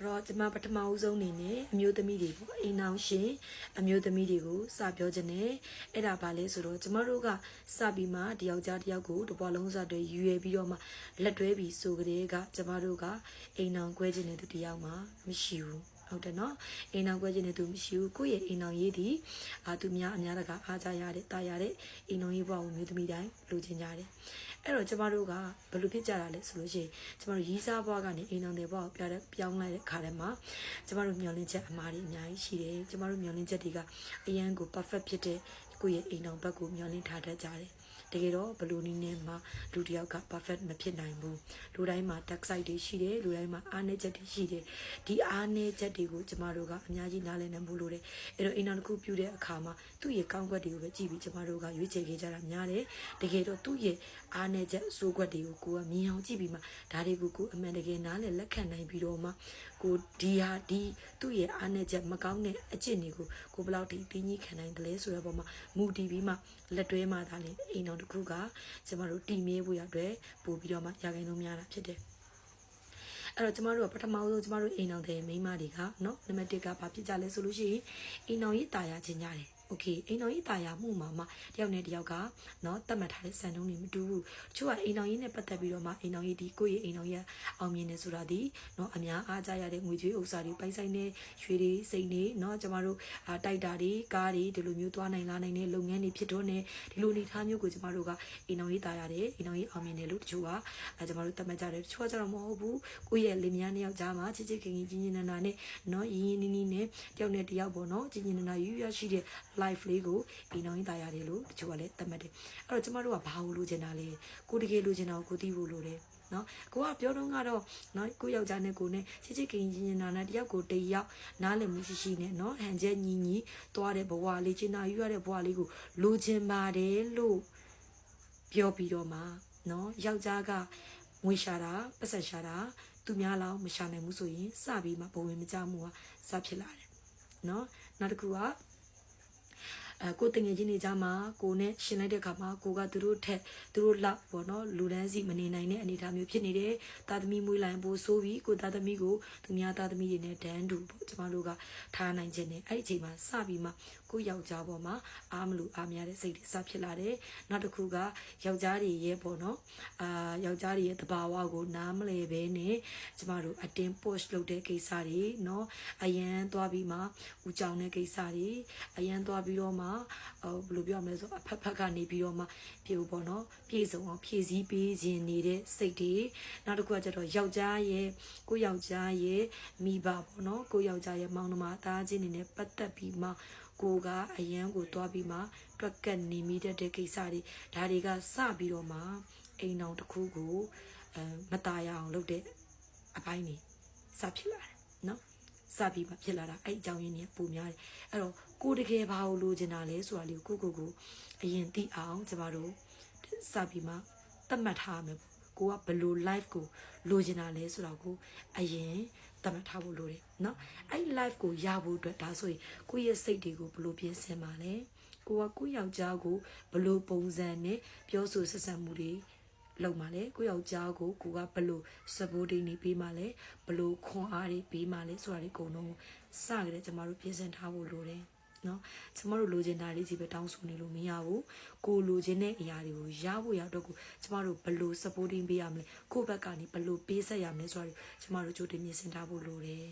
အဲ့တော့ကျမပထမဦးဆုံးအနေနဲ့အမျိုးသမီးတွေပေါ့အိမ်အောင်ရှင်အမျိုးသမီးတွေကိုစပြောခြင်းနဲ့အဲ့ဒါဘာလဲဆိုတော့ကျမတို့ကစပြီးမှတယောက်ကြားတယောက်ကိုတစ်ပွားလုံးစတွေယူရပြီးတော့မှလက်တွဲပြီးဆိုကြတဲ့ကကျမတို့ကအိမ်အောင်ကွဲခြင်းနဲ့သူတယောက်မှမရှိဘူး ဟုတ်တယ်နော်အိမ်အောင်ကွဲခြင်းနဲ့သူမရှိဘူးကိုယ့်ရဲ့အိမ်အောင်ရေးသည်အာသူများအများတကအားကြရတဲ့တာရတဲ့အိမ်အောင်ရေးဘဝကိုမျိုးသမီးတိုင်းလိုချင်ကြတယ်အဲ့တော့ကျမတို့ကဘယ်လိုဖြစ်ကြတာလဲဆိုလို့ရှိရင်ကျမတို့ရီးစားဘွားကနေအိမ်အောင်တဲ့ဘွားကိုပြောင်းတဲ့ပြောင်းလိုက်တဲ့ခါတည်းမှာကျမတို့မျှော်လင့်ချက်အမှားတွေအများကြီးရှိတယ်ကျမတို့မျှော်လင့်ချက်တွေကအရန်ကို perfect ဖြစ်တဲ့ ကိုယ့်ရဲ့အိမ်အောင်ဘက်ကိုမျှော်လင့်ထားတတ်ကြတယ်တကယ်တော့ဘလူနီနဲ့မှလူတစ်ယောက်က perfect မဖြစ်နိုင်ဘူးလူတိုင်းမှာ dark side တွေရှိတယ်လူတိုင်းမှာအားနည်းချက်တွေရှိတယ်ဒီအားနည်းချက်တွေကိုကျမတို့ကအများကြီးနားလည်နိုင်ဖို့လိုတယ်အဲ့တော့အိမ်တော်တစ်ခုပြုတဲ့အခါမှာသူ့ရဲ့ကောင်းကွက်တွေကိုပဲကြည့်ပြီးကျမတို့ကရွေးချယ်ခဲ့ကြတာများတယ်တကယ်တော့သူ့ရဲ့အားနည်းချက်အဆိုးကွက်တွေကိုကိုကမြင်အောင်ကြည့်ပြီးမှဒါတွေကိုကိုအမှန်တကယ်နားလည်လက်ခံနိုင်ပြီးတော့မှကိုဒီဟာဒီသူ့ရဲ့အားနည်းချက်မကောင်းတဲ့အကျင့်တွေကိုကိုဘယ်လောက်ထိတင်းကြီးခံနိုင်တယ်လဲဆိုတဲ့ပုံမှာမူတည်ပြီးမှလက်တွဲမှသာလေအိမ်တော်တစ်ခုကကျမတို့တည်မြဲဖို့ရအတွက်ပို့ပြီးတော့မှရာခိုင်နှုန်းများတာဖြစ်တယ်အဲ့တော့ကျမတို့ကပထမဆုံးကျမတို့အိမ်အောင်တဲ့မိန်းမတွေကနော်နံပါတ်1ကဘာဖြစ်ကြလဲဆိုလို့ရှိရင်အိမ်အောင်ရေးတာယာခြင်းကြတယ် โอเคအိမ်တော်ကြီးတာယာမှုမှာမှတယောက်နဲ့တယောက်ကเนาะတတ်မှတ်ထားတဲ့စံနှုန်းတွေမတူဘူးတချို့ကအိမ်တော်ကြီးနဲ့ပတ်သက်ပြီးတော့မှအိမ်တော်ကြီးဒီကိုယ့်ရဲ့အိမ်တော်ကြီးအောင်မြင်နေဆိုတာဒီเนาะအများအားကြရတဲ့ငွေကြွေးဥစ္စာတွေပိုင်ဆိုင်နေရွှေတွေစိန်တွေเนาะကျမတို့အာတိုက်တာတွေကားတွေဒီလိုမျိုးသွားနိုင်လာနိုင်တဲ့လုပ်ငန်းတွေဖြစ်တော့နေဒီလိုနေထားမျိုးကိုကျမတို့ကအိမ်တော်ကြီးတာရတယ်အိမ်တော်ကြီးအောင်မြင်တယ်လို့တချို့ကအဲကျမတို့တတ်မှတ်ကြတယ်တချို့ကကျတော့မဟုတ်ဘူးကိုယ့်ရဲ့လင်မယားနှစ်ယောက်ကြားမှာချစ်ချစ်ခင်ခင်ကြီးကြီးနာနာနဲ့เนาะရင်းရင်းနီးနီးနဲ့တယောက်နဲ့တယောက်ပေါ့เนาะကြီးကြီးနာနာယူရရှိတဲ့ life လေးကိုအိမ်တော်ကြီးတာရတယ်လို့တချို့ကလည်းသတ်မှတ်တယ်အဲ့တော့ကျမတို့ကဘာလို့လိုချင်တာလဲကိုတကယ်လိုချင်တာကိုကိုသိဖို့လိုတယ်နော်ကိုကပြောတော့ကတော့နော်ကိုယောက်ျားနဲ့ကိုနဲ့ချစ်ချစ်ခင်ခင်ချင်းနာနဲ့တယောက်ကိုတယောက်နားလည်မှုရှိရှိနဲ့နော်ဟန်ချက်ညီညီသွားတဲ့ဘဝလေးချင်နာယူရတဲ့ဘဝလေးကိုလိုချင်ပါတယ်လို့ပြောပြီးတော့မှနော်ယောက်ျားကငွေရှာတာပတ်ဆက်ရှာတာသူများလောက်မရှာနိုင်ဘူးဆိုရင်စပြီးမှဘဝင်မကြမှုကစဖြစ်လာတယ်နော်နောက်တစ်ခုက အဲကိုတငယ်ချင်းတွေကြားမှာကိုနဲ့ရှင်လိုက်တဲ့အခါမှာကိုကသူတို့ထက်သူတို့လောက်ပေါ့နော်လူတန်းစီမနေနိုင်တဲ့အနေအထားမျိုးဖြစ်နေတယ်တာသမီမွေးလိုင်းပို့ဆိုးပြီးကိုတာသမီကိုသူများတာသမီတွေနဲ့ဒန်းတူပေါ့ကျမတို့ကထားနိုင်ခြင်းနဲ့အဲ့ဒီအချိန်မှာစပြီးမှ ကိုယောက်ျားပေါ်မှာအားမလို့အားများတဲ့စိတ်တွေစဖြစ်လာတယ်နောက်တစ်ခုကယောက်ျားတွေရဲ့ပေါ့နော်အာယောက်ျားတွေရဲ့တဘာဝကိုနားမလဲဘဲနဲ့ကျမတို့အတင်း push လုပ်တဲ့ကိစ္စတွေเนาะအရန်သွားပြီးမှဦးကြောင်တဲ့ကိစ္စတွေအရန်သွားပြီးတော့မှဟိုဘယ်လိုပြောရမလဲဆိုအဖက်ဖက်ကနေပြီးတော့မှပြေပေါ့เนาะပြေဆုံးအောင်ဖြည့်ဆည်းပေးခြင်းနေတဲ့စိတ်တွေနောက်တစ်ခုကကျတော့ယောက်ျားရဲ့ကိုယောက်ျားရဲ့မိဘပေါ့เนาะကိုယောက်ျားရဲ့မောင်နှမသားချင်းတွေနဲ့ပတ်သက်ပြီးမှ ကိုကအရန်ကိုတွားပြီးမှတွက်ကတ်နေမိတဲ့ကိစ္စတွေဒါတွေကစပြီးတော့မှအိမ်အောင်တစ်ခုကိုအဲမตายအောင်လုပ်တဲ့အပိုင်းနေစဖြစ်လာတယ်နော်စပြီးမှဖြစ်လာတာအဲ့အကြောင်းရင်းတွေကပုံများတယ်အဲ့တော့ကိုတကယ်ဘာကိုလိုချင်တာလဲဆိုတာလေးကိုကိုကိုအရင်သိအောင်ကျမတို့စပြီးမှသတ်မှတ်ထားမယ် ကိုကဘယ်လို life ကိုလိုချင်တာလဲဆိုတော့ကိုအရင်သတ်မှတ်ထားဖို့လိုတယ်เนาะအဲ့ life ကိုရဖို့အတွက်ဒါဆိုရင်ကိုယ့်ရဲ့စိတ်တွေကိုဘယ်လိုပြင်ဆင်ပါလဲကိုကကိုယ့်ယောက်ျားကိုဘယ်လိုပုံစံနဲ့ပြောဆိုဆက်ဆံမှုတွေလုပ်มาလဲကိုယောက်ျားကိုကိုကဘယ်လို supporting နေပေးมาလဲဘယ်လိုခွန်အားတွေပေးมาလဲဆိုတာတွေအကုန်လုံးစကြတဲ့ကျမတို့ပြင်ဆင်ထားဖို့လိုတယ် နော်ကျမတို့လိုချင်တာလေးစီပဲတောင်းဆိုနေလို့မရဘူးကိုလိုချင်တဲ့အရာတွေကိုရဖို့ရတော့ကိုကျမတို့ဘယ်လို supporting ပေးရမလဲကိုယ့်ဘက်ကနေဘယ်လိုပေးဆက်ရမလဲဆိုတာကျမတို့ကြိုတင်ပြင်ဆင်ထားဖို့လိုတယ်